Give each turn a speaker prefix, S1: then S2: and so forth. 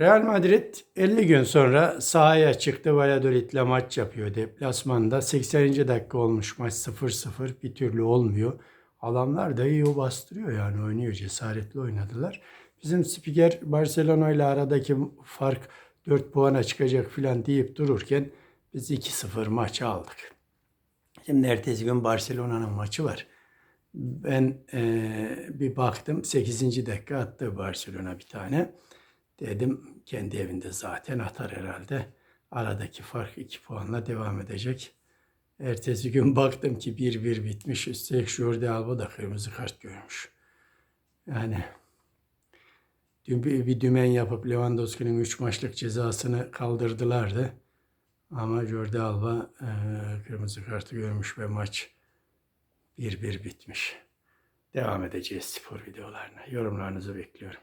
S1: Real Madrid 50 gün sonra sahaya çıktı. Valladolid'le maç yapıyor deplasmanda. 80. dakika olmuş maç 0-0 bir türlü olmuyor. Adamlar da iyi bastırıyor yani oynuyor cesaretli oynadılar. Bizim spiker Barcelona ile aradaki fark 4 puana çıkacak filan deyip dururken biz 2-0 maçı aldık. Şimdi ertesi gün Barcelona'nın maçı var. Ben eee, bir baktım 8. dakika attı Barcelona bir tane. Dedim kendi evinde zaten atar herhalde. Aradaki fark 2 puanla devam edecek. Ertesi gün baktım ki 1-1 bitmiş. Üstelik Jordi Alba da kırmızı kart görmüş. Yani dün bir, bir dümen yapıp Lewandowski'nin 3 maçlık cezasını kaldırdılardı. Ama Jordi Alba eee, kırmızı kartı görmüş ve maç 1-1 bitmiş. Devam edeceğiz spor videolarına. Yorumlarınızı bekliyorum.